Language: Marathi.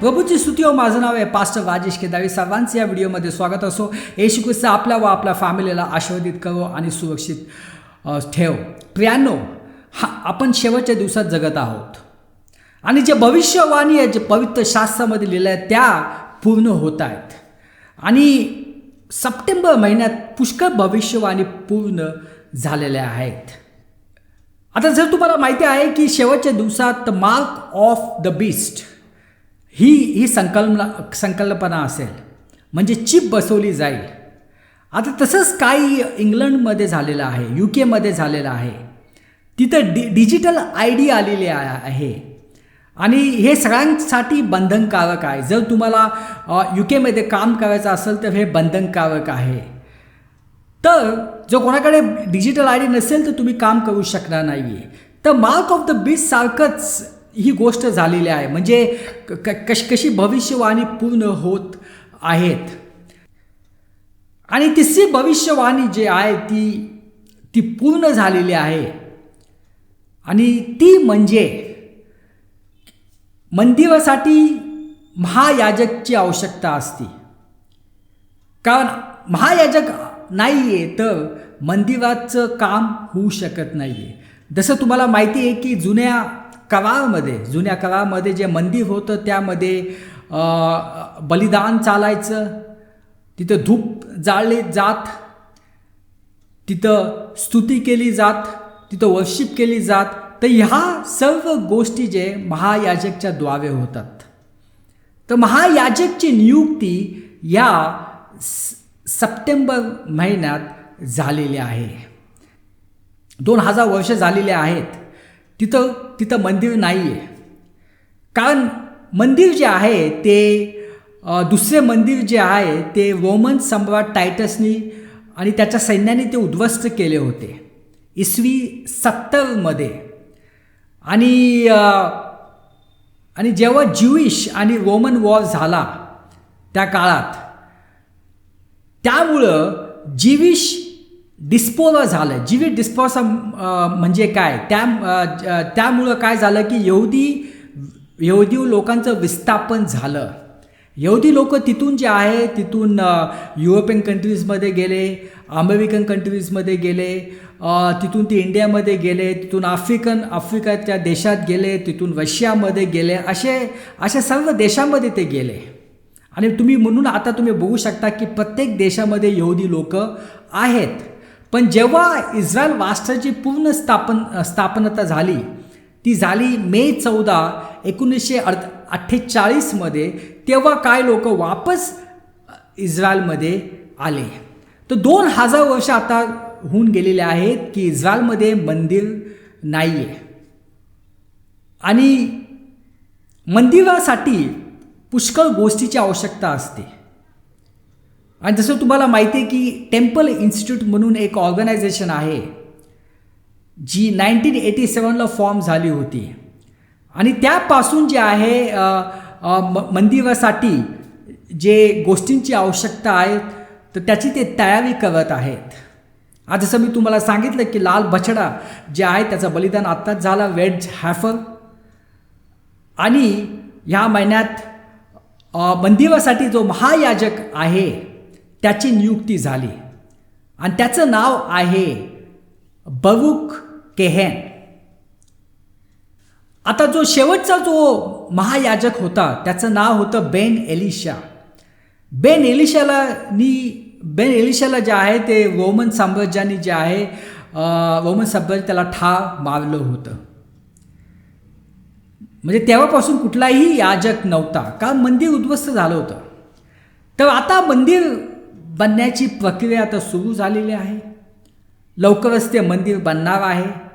प्रभूची स्तुती हो. माझं नाव आहे पास्टर राजेश केदारी. सर्वांचं या व्हिडिओमध्ये स्वागत असो. येशू ख्रिस्त आपल्या व आपल्या फॅमिलीला आशीर्वादित करो आणि सुरक्षित ठेव. प्रियांनो हा आपण शेवटच्या दिवसात जगत आहोत. आणि जे भविष्यवाणी आहे जे पवित्र शास्त्रामध्ये लिहिलं आहे त्या पूर्ण होत आहेत आणि सप्टेंबर महिन्यात पुष्कळ भविष्यवाणी पूर्ण झालेल्या आहेत. आता जर तुम्हाला माहिती आहे की शेवटच्या दिवसात मार्क ऑफ द बीस्ट ही ही संकल्पना संकल्पना असेल. म्हणजे चिप बसवली जाईल. आता तसंच काही इंग्लंडमध्ये झालेलं आहे यू केमध्ये झालेलं आहे. तिथं डि डिजिटल आय डी आलेली आहे. आणि हे सगळ्यांसाठी बंधनकारक आहे. जर तुम्हाला यू केमध्ये काम करायचं असेल तर हे बंधनकारक आहे. तर जो कोणाकडे डिजिटल आय डी नसेल तर तुम्ही काम करू शकणार नाही आहे तर मार्क ऑफ द बीच सारखंच ही गोष्ट झालेली आहे. म्हणजे क कश कशी भविष्यवाणी पूर्ण होत आहेत. आणि तिसरी भविष्यवाणी जी आहे ती ती पूर्ण झालेली आहे. आणि ती म्हणजे मंदिरासाठी महायाजकची आवश्यकता असते. कारण महायाजक नाही आहे तर मंदिराचं काम होऊ शकत नाही आहे जसं तुम्हाला माहिती आहे की जुन्या करामध्ये जुन्या करामध्ये जे मंदिर होतं त्यामध्ये बलिदान चालायचं. तिथं धूप जाळले जात. तिथं स्तुती केली जात. तिथं वर्शिप केली जात. तर ह्या सर्व गोष्टी जे महायाजकच्या द्वारे होतात. तर महायाजकची नियुक्ती या स- सप्टेंबर महिन्यात झालेली आहे. दोन हजार वर्ष झालेले आहेत. तिथं तिथं मंदिर नाही आहे कारण मंदिर जे आहे ते दुसरे मंदिर जे आहे ते रोमन सम्राट टायटसनी आणि त्याच्या सैन्याने ते उद्ध्वस्त केले होते. इसवी सत्तरमध्ये. आणि आणि जेव्हा ज्युईश आणि रोमन वॉर झाला त्या काळात त्यामुळं जिविश डिस्पोरा झालं. जीवित डिस्पोसा म्हणजे काय? त्या त्यामुळं काय झालं की यहुदी यहुदी लोकांचं विस्थापन झालं. यहुदी लोक तिथून जे आहे तिथून युरोपियन कंट्रीजमध्ये गेले अमेरिकन कंट्रीजमध्ये गेले तिथून ते इंडियामध्ये गेले तिथून आफ्रिकन आफ्रिकाच्या देशात गेले तिथून रशियामध्ये गेले असे अशा सर्व देशामध्ये ते गेले. आणि तुम्ही म्हणून आता तुम्ही बघू शकता की प्रत्येक देशामध्ये यहुदी लोक आहेत. पण जेव्हा इस्रायल राष्ट्राची पूर्ण स्थापन स्थापनता झाली ती झाली मे चौदा एकोणीसशे अड अठ्ठेचाळीसमध्ये तेव्हा काय लोक वापस इस्रायलमध्ये आले? तर दोन हजार वर्ष आता होऊन गेलेले आहेत की इस्रायलमध्ये मंदिर नाही आहे आणि मंदिरासाठी पुष्कळ गोष्टीची आवश्यकता असते. आणि जसं तुम्हाला माहिती आहे की टेम्पल इन्स्टिट्यूट म्हणून एक ऑर्गनायझेशन आहे जी नाईन्टीन एटी सेवनला फॉर्म झाली होती. आणि त्यापासून जे आहे म- मंदिरासाठी जे गोष्टींची आवश्यकता आहे तर त्याची ते तयारी करत आहेत. आज जसं मी तुम्हाला सांगितलं की लाल बछडा जे आहे त्याचं बलिदान आत्ताच झाला वेड हॅफर आणि ह्या महिन्यात मंदिरासाठी जो महायाजक आहे त्याची नियुक्ती झाली. आणि त्याचं नाव आहे बरुक केहेन. आता जो शेवटचा जो महायाजक होता त्याचं नाव होतं बेन एलिशा. बेन एलिशाला नी बेन एलिशाला जे आहे ते रोमन साम्राज्याने जे आहे रोमन साम्राज्य त्याला ठा मारलं होतं. म्हणजे तेव्हापासून कुठलाही याजक नव्हता. कारण मंदिर उद्ध्वस्त झालं होतं. तर आता मंदिर बनण्याची प्रक्रिया आता सुरू झालेली आहे. लवकरच ते मंदिर बनणार आहे.